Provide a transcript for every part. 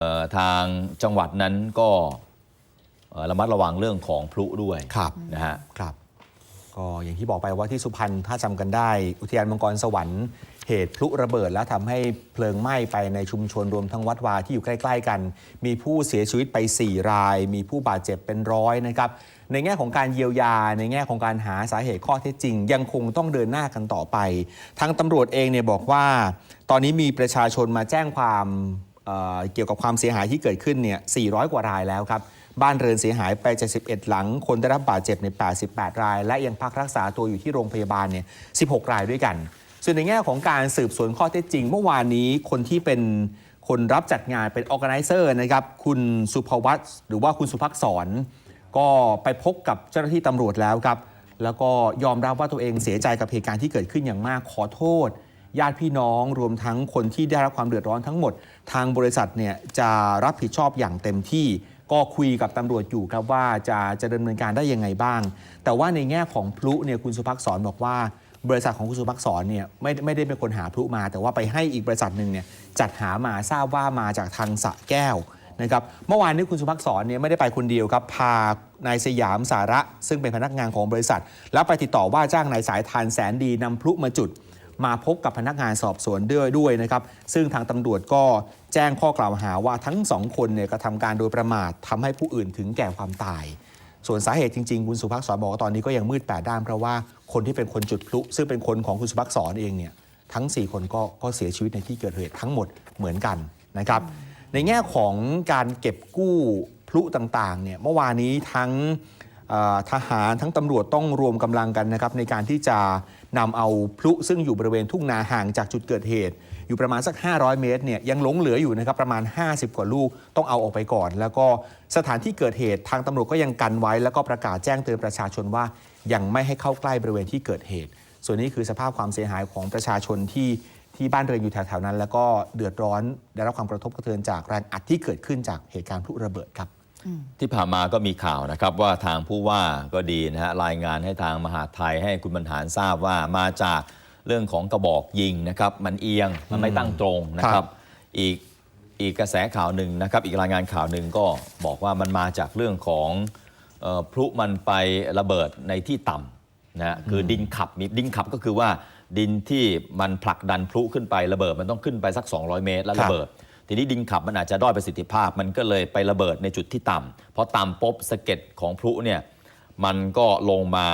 เอ่อทางจังหวัดนั้นก็เอ่อระมัดระวังเรื่องของพลุด้วยครับนะฮะครับ ก็อย่างที่บอกไปว่าที่สุพรรณถ้าจำกันได้ อุทยานมังกรสวรรค์เหตุพลุระเบิด แล้วทำให้เพลิงไหม้ไปในชุมชนรวมทั้งวัดวาที่อยู่ใกล้ ๆ กัน มีผู้เสียชีวิตไป 4 ราย มีผู้บาดเจ็บเป็นร้อยนะครับในแง่ของการเยียวยา ในแง่ของการหาสาเหตุข้อเท็จจริง ยังคงต้องเดินหน้ากันต่อไป ทางตำรวจเองเนี่ยบอกว่า ตอนนี้มีประชาชนมาแจ้งความ เกี่ยวกับความเสียหายที่เกิดขึ้นเนี่ย 400 กว่ารายแล้วครับ บ้านเรือนเสียหายไป 71 หลัง คนได้รับบาดเจ็บใน 88 ราย และยังพักรักษาตัวอยู่ที่โรงพยาบาลเนี่ย 16 รายด้วยกัน ส่วนในแง่ของการสืบสวนข้อเท็จจริง เมื่อวานนี้คนที่เป็นคนรับจัดงานเป็น o r g a n i z e r นะครับ คุณสุภวัตหรือว่าคุณสุภักษร ก็ไปพบกับเจ้าหน้าที่ตำรวจแล้วครับ แล้วก็ยอมรับว่าตัวเองเสียใจกับเหตุการณ์ที่เกิดขึ้นอย่างมาก ขอโทษ ญาติพี่น้องรวมทั้งคนที่ได้รับความเดือดร้อนทั้งหมด ทางบริษัทเนี่ยจะรับผิดชอบอย่างเต็มที่ ก็คุยกับตำรวจอยู่ครับว่าจะจะดำเนินการได้ยังไงบ้าง แต่ว่าในแง่ของพลุเนี่ยคุณสุภักษรบอกว่าบริษัทของคุณสุภักษรเนี่ยไม่ไม่ได้เป็นคนหาพลุมา แต่ว่าไปให้อีกบริษัทหนึ่งเนี่ยจัดหามาทราบว่ามาจากทางสะแก้วนะครับเมื่อวานนี้คุณสุภักษรเนี่ยไม่ได้ไปคนเดียวครับ พานายสยามสาระ ซึ่งเป็นพนักงานของบริษัท แล้วไปติดต่อว่าจ้างนายสายทานแสนดีนำพลุมาจุด มาพบกับพนักงานสอบสวนด้วยด้วยนะครับ ซึ่งทางตำรวจก็แจ้งข้อกล่าวหาว่าทั้งสองคนเนี่ยกระทำการโดยประมาททำให้ผู้อื่นถึงแก่ความตาย ส่วนสาเหตุจริงๆ คุณสุภักษรบอกว่าตอนนี้ก็ยังมืดแปดด้านเพราะว่าคนที่เป็นคนจุดพลุ ซึ่งเป็นคนของคุณสุภักษรเองเนี่ยทั้ง 4 คนก็ก็เสียชีวิตในที่เกิดเหตุทั้งหมดเหมือนกันนะครับ ในแง่ของการเก็บกู้พลุต่างๆเนี่ยเมื่อวานนี้ทั้ง ทหารทั้งตำรวจต้องรวมกำลังกันนะครับในการที่จะนำเอาพลุซึ่งอยู่บริเวณทุ่งนาห่างจากจุดเกิดเหตุ อยู่ประมาณสัก 500 เมตรเนี่ยยังหลงเหลืออยู่นะครับประมาณ 50 กว่าลูกต้องเอาออกไปก่อน แล้วก็สถานที่เกิดเหตุทางตำรวจก็ยังกันไว้ แล้วก็ประกาศแจ้งเตือนประชาชนว่า ยังไม่ให้เข้าใกล้บริเวณที่เกิดเหตุ ส่วนนี้คือสภาพความเสียหายของประชาชนที่ที่บ้านเรือนอยู่แถวๆนั้น แล้วก็เดือดร้อนได้รับความกระทบกระเทือนจากแรงอัดที่เกิดขึ้นจากเหตุการณ์พลุระเบิดครับ ที่ผ่านมาก็มีข่าวนะครับว่าทางผู้ว่าก็ดีนะฮะรายงานให้ทางมหาดไทยให้คุณบรรหารทราบว่ามาจากเรื่องของกระบอกยิงนะครับ มันเอียงมันไม่ตั้งตรงนะคครัรับบอีกอีกกระแสข่าวหนึ่งนะครับ อีกรายงานข่าวหนึ่งก็บอกว่ามันมาจากเรื่องของเอ่อพลุมันไประเบิดในที่ต่ำนะฮะคือดินขับมีดินขับก็คือว่าดินที่มันผลักดันพลุขึ้นไประเบิดมันต้องขึ้นไปสัก 200 เมตร แล้วครัระบเบิด ทีนี้ดินขับมันอาจจะด้อยประสิทธิภาพ มันก็เลยไประเบิดในจุดที่ต่ำพอต่ำปุ๊บสะเก็ดของพลุเนี่ยมันก็ลงมา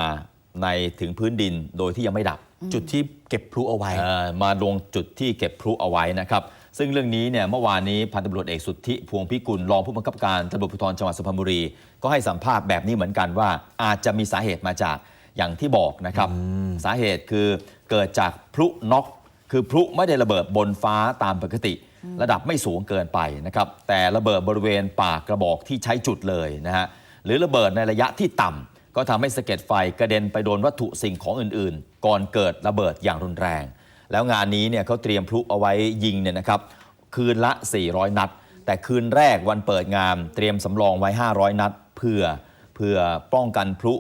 ในถึงพื้นดินโดยที่ยังไม่ดับจุดที่เก็บพลุเอาไว้เอ่อมาลงจุดที่เก็บพลุเอาไว้นะครับ ซึ่งเรื่องนี้เนี่ยเมื่อวานนี้พันตำรวจเอกสุทธิพวงพิกุลรองผู้บังคับการตำรวจภูธรจังหวัดสุพรรณบุรี ก็ให้สัมภาษณ์แบบนี้เหมือนกันว่า อาจจะมีสาเหตุมาจากอย่างที่บอกนะครับ สาเหตุคือเกิดจากพลุน็อก คือพลุไม่ได้ระเบิดบนฟ้าตามปกติ ระดับไม่สูงเกินไปนะครับ แต่ระเบิดบริเวณปากกระบอกที่ใช้จุดเลยนะฮะหรือระเบิดในระยะที่ต่ำก็ทำให้สะเก็ดไฟกระเด็นไปโดนวัตถุสิ่งของอื่น ๆ ก่อนเกิดระเบิดอย่างรุนแรง แล้วงานนี้เนี่ยเขาเตรียมพลุเอาไว้ยิงเนี่ยนะครับคืนละ 400 นัด แต่คืนแรกวันเปิดงานเตรียมสำรองไว้ 500 นัด เพื่อเพื่อป้องกันพลุ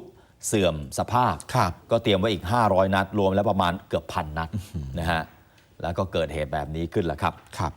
เสื่อมสภาพครับก็เตรียมไว้อีก 500 นัด รวมแล้วประมาณเกือบพันนัดนะฮะ แล้วก็เกิดเหตุแบบนี้ขึ้นแล้วครับครับ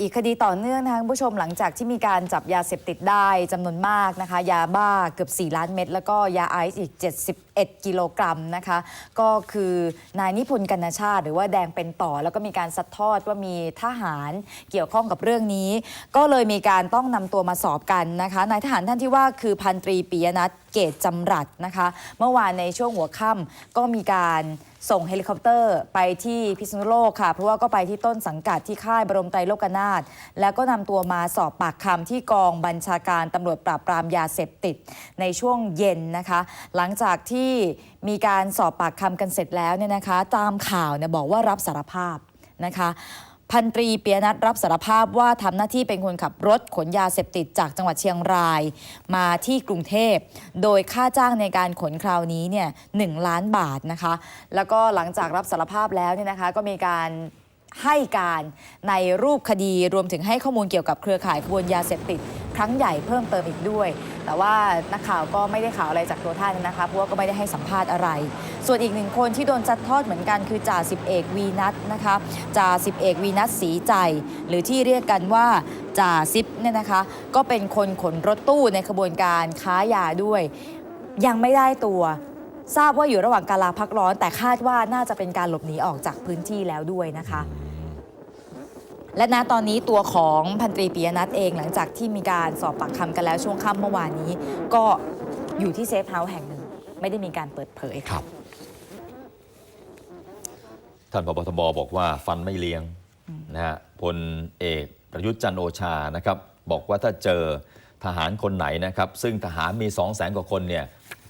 อีกคดีต่อเนื่องนะคะคุณผู้ชมหลังจากที่มีการจับยาเสพติดได้จำนวนมากนะคะ ยาบ้าเกือบ 4 ล้านเม็ดแล้วก็ยาไอซ์อีก 71 กิโลกรัมนะคะ ก็คือนายนิพนธ์กันชาติ หรือว่าแดงเป็นต่อ แล้วก็มีการซัดทอดว่ามีทหารเกี่ยวข้องกับเรื่องนี้ ก็เลยมีการต้องนำตัวมาสอบกันนะคะนายทหารท่านที่ว่าคือพันตรีปิยนัทเกตจำรัดนะคะ เมื่อวานในช่วงหัวค่ำก็มีการส่งเฮลิคอปเตอร์ไปที่พิษณุโลกค่ะ เพราะว่าก็ไปที่ต้นสังกัดที่ค่ายบรมไตรโลกนาถแล้วก็นำตัวมาสอบปากคำที่กองบัญชาการตำรวจปราบปรามยาเสพติดในช่วงเย็นนะคะ หลังจากที่มีการสอบปากคำกันเสร็จแล้วเนี่ยนะคะ ตามข่าวเนี่ยบอกว่ารับสารภาพนะคะ พันตรีเปียนัทรับสารภาพว่าทำหน้าที่เป็นคนขับรถขนยาเสพติดจากจังหวัดเชียงราย มาที่กรุงเทพ โดยค่าจ้างในการขนคราวนี้เนี่ยหนึ่งล้านบาทนะคะ แล้วก็หลังจากรับสารภาพแล้วเนี่ยนะคะก็มีการให้การในรูปคดีรวมถึงให้ข้อมูลเกี่ยวกับเครือข่ายขบวนยาเสพติด ครั้งใหญ่เพิ่มเติมอีกด้วย แต่ว่านักข่าวก็ไม่ได้ข่าวอะไรจากตัวท่านนะคะเพราะว่าก็ไม่ได้ให้สัมภาษณ์อะไร ส่วนอีกหนึ่งคนที่โดนจัดทอดเหมือนกันคือจ่าสิบเอกวีนัทนะคะจ่าสิบเอกวีนัทสีใจ หรือที่เรียกกันว่าจ่าซิปเนี่ยนะคะก็เป็นคนขนรถตู้ในขบวนการค้ายาด้วย ยังไม่ได้ตัวทราบว่าอยู่ระหว่างการลาพักร้อน แต่คาดว่าน่าจะเป็นการหลบหนีออกจากพื้นที่แล้วด้วยนะคะ และณตอนนี้ตัวของพันตรีปิยนัทเองหลังจากที่มีการสอบปากคำกันแล้วช่วงค่ำเมื่อวานนี้ ก็อยู่ที่เซฟเฮาส์แห่งหนึ่ง ไม่ได้มีการเปิดเผยครับ ท่านพบทบบอกว่าฟันไม่เลี้ยงนะฮะพลเอกประยุทธ์จันโอชานะครับ บอกว่าถ้าเจอทหารคนไหนนะครับ ซึ่งทหารมี2 0 0แสนกว่าคนเนี่ย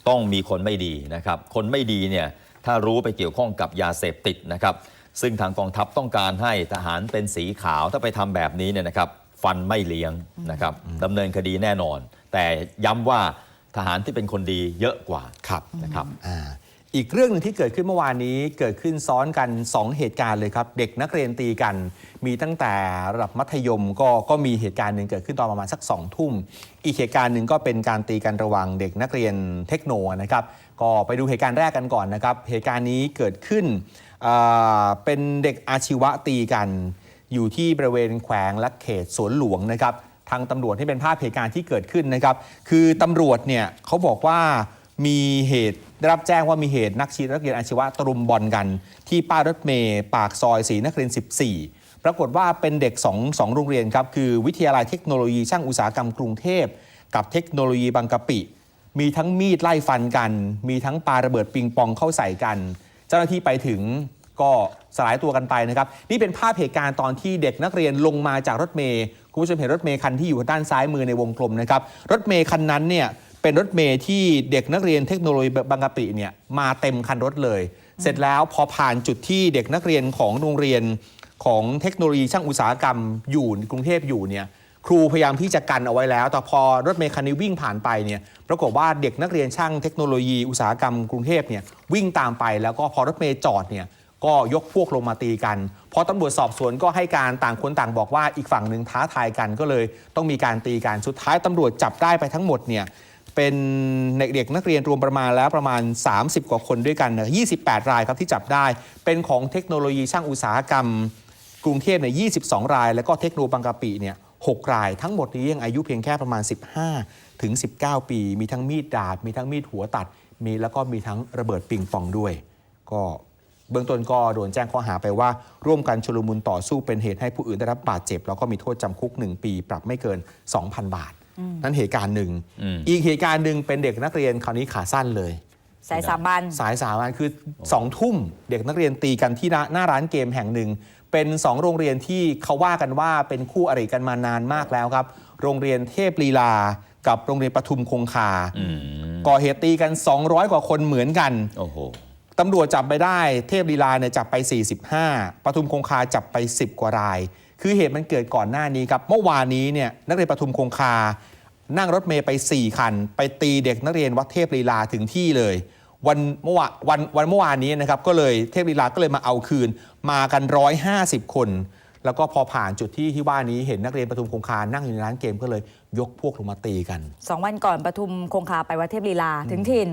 ต้องมีคนไม่ดีนะครับ คนไม่ดีเนี่ยถ้ารู้ไปเกี่ยวข้องกับยาเสพติดนะครับ ซึ่งทางกองทัพต้องการให้ทหารเป็นสีขาวถ้าไปทำแบบนี้เนี่ยนะครับ ฟันไม่เลี้ยงนะครับดำเนินคดีแน่นอน แต่ย้ำว่าทหารที่เป็นคนดีเยอะกว่าครับนะครับอ่าอีกเรื่องหนึงที่เกิดขึ้นเมื่อวานนี้เกิดขึ้นซ้อนกัน 2 เหตุการณ์เลยครับ เด็กนักเรียนตีกัน มีตั้งแต่ระดับมัธยมก็ก็มีเหตุการณ์หนึ่งเกิดขึ้นตอนประมาณสัก2ทุ่ม อีกเหตุการณ์หนึ่งก็เป็นการตีกันระหว่างเด็กนักเรียนเทคโนนะครับ ก็ไปดูเหตุการณ์แรกกันก่อนนะครับเหตุการณ์นี้เกิดขึ้นอ่า เป็นเด็กอาชีวะตีกัน อยู่ที่บริเวณแขวงและเขตสวนหลวงนะครับ ทางตำรวจที่เป็นภาพเหตุการณ์ที่เกิดขึ้นนะครับ คือตำรวจเนี่ยเขาบอกว่ามีเหตุได้รับแจ้งว่ามีเหตุนักชีนักเรียนอาชีวะตรุมบอลกัน ที่ป้ายรถเมย์ปากซอยศรีนครินทร์14 ปรากฏว่าเป็นเด็ก2งสองโรงเรียนครับ คือวิทยาลัยเทคโนโลยีช่างอุตสาหกรรมกรุงเทพ กับเทคโนโลยีบางกะปิ มีทั้งมีดไล่ฟันกัน มีทั้งปาระเบิดปิงปองเข้าใส่กัน เจ้าหน้าที่ไปถึงก็สลายตัวกันไปนะครับ นี่เป็นภาพเหตุการณ์ตอนที่เด็กนักเรียนลงมาจากรถเมย์คุณผู้ชมเห็นรถเมย์คันที่อยู่ด้านซ้ายมือในวงกลมนะครับ รถเมย์คันนั้นเนี่ยเป็นรถเมย์ที่เด็กนักเรียนเทคโนโลยีบางกะปิเนี่ยมาเต็มคันรถเลย เสร็จแล้วพอผ่านจุดที่เด็กนักเรียนของโรงเรียนของเทคโนโลยีช่างอุตสาหกรรมอยู่กรุงเทพอยู่เนี่ย ครูพยายามที่จะกันเอาไว้แล้ว แต่พอรถเมล์คันนี้วิ่งผ่านไปเนี่ยปรากฏว่าเด็กนักเรียนช่างเทคโนโลยีอุตสาหกรรมกรุงเทพเนี่ยวิ่งตามไปแล้วก็พอรถเมล์จอดเนี่ยก็ยกพวกลงมาตีกัน พอตำรวจสอบสวนก็ให้การต่างคนต่างบอกว่าอีกฝั่งหนึ่งท้าทายกันก็เลย ต้องมีการตีกัน สุดท้ายตำรวจจับได้ไปทั้งหมดเนี่ยเป็นเด็กนักเรียนรวมประมาณแล้วประมาณ 30 กว่าคนด้วยกันนะ28 รายครับที่จับได้ เป็นของเทคโนโลยีช่างอุตสาหกรรม กรุงเทพเนี่ย22 ราย แล้วก็เทคโนบางกะปิเนี่ย 6 ราย ทั้งหมดนี้ยังอายุเพียงแค่ประมาณ 15 ถึง 19 ปี มีทั้งมีดดาบ มีทั้งมีดหัวตัด มีแล้วก็มีทั้งระเบิดปิงปองด้วย ก็เบื้องต้นก็โดนแจ้งข้อหาไปว่า ร่วมกันชุลมุนต่อสู้เป็นเหตุให้ผู้อื่นได้รับบาดเจ็บ แล้วก็มีโทษจำคุก 1 ปี ปรับไม่เกิน 2,000 บาท นั่นเหตุการณ์หนึ่งอืมอีกเหตุการณ์หนึ่งเป็นเด็กนักเรียนคราวนี้ขาสั้นเลยสายสามัญสายสามัญคือสองทุ่มเด็กนักเรียนตีกันที่หน้าหน้าร้านเกมแห่งหนึ่ง เป็นสองโรงเรียนที่เขาว่ากันว่าเป็นคู่อริกันมานานมากแล้วครับ โรงเรียนเทพลีลา กับโรงเรียนปทุมคงคาอืมก่อเหตุตีกัน 200 กว่าคนเหมือนกันโอ้โหตำรวจจับไปได้เทพลีลาเนี่ยจับไป 45ปทุมคงคาจับไป 10 กว่าราย คือเหตุมันเกิดก่อนหน้านี้ครับ เมื่อวานนี้เนี่ยนักเรียนปทุมคงคา นั่งรถเมย์ไป 4 คัน ไปตีเด็กนักเรียนวัดเทพลีลาถึงที่เลย วันเมื่อวานวันวันเมื่อวานนี้นะครับก็เลยเทพลีลาก็เลยมาเอาคืน มากัน 150 คน แล้วก็พอผ่านจุดที่ที่ว่านี้เห็นนักเรียนปทุมคงคานั่งอยู่ในร้านเกมก็เลยยกพวกลงมาตีกันสองวันก่อนปทุมคงคาไปวัดเทพลีลาถึงถิ่น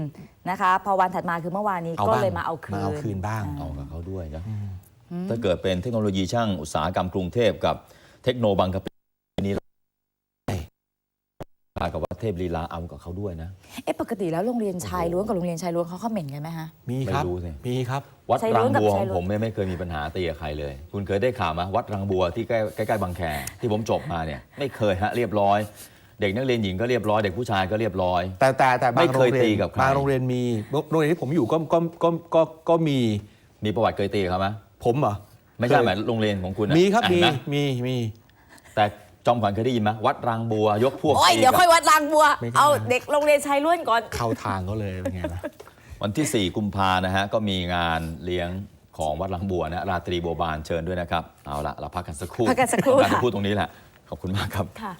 นะคะพอวันถัดมาคือเมื่อวานนี้เอาก็บ้าง เลยมาเอาคืน มาเอาคืนบ้าง เอากับเขาด้วยนะถ้าเกิดเป็นเทคโนโลยีช่างอุตสาหกรรมกรุงเทพกับเทคโนบางกะปินี่พากับวัดเทพลีลาเอากับเขาด้วยนะ เอ๊ะปกติแล้วโรงเรียนชายล้วนกับโรงเรียนชายล้วนเขาเขม่นกันไหมฮะ มีครับไม่รู้สิ มีครับ วัดชายรัล้งวนกับบัวขชาอยงล้วนผมเนี่ยไม่เคยมีปัญหาตีกับใครเลย คุณเคยได้ข่าวไหมวัดรังบัวที่ใกล้ใกล้ๆบางแคที่ผมจบมาเนี่ยไม่เคยฮะเรียบร้อย เด็กนักเรียนหญิงก็เรียบร้อยเด็กผู้ชายก็เรียบร้อย แต่แต่แต่บาไม่งเคโรยงเรียนตีกับใครบางโรงเรียนมีโรงเรียนที่ผมอยู่ก็ก็ก็ก็ก็มีมีประวัติเคยตีกับเขาไหมผมเหรอไม่ใช่หมายโรงเรียนของคุณนะมีครับอะมีเห็นไหมีมีแต่ จอมขวัญเคยได้ยินไหมวัดรังบัวยกพวกโอ้ยตีเดี๋ยวกับค่อยวัดรางบัว ไม่กล้าเอาเด็กโรงเรียนชายล้วนก่อน เข้าทางเขาเลยเป็นไงล่ะ วันที่ 4 กุมภานะฮะ ก็มีงานเลี้ยงของวัดลังบัวนะราตรีบัวบานเชิญด้วยนะครับ เอาละเราพักกันสักครู่พักกันสักครู่ต้องการจะค่ะพูดตรงนี้แหละ ขอบคุณมากครับ ค่ะ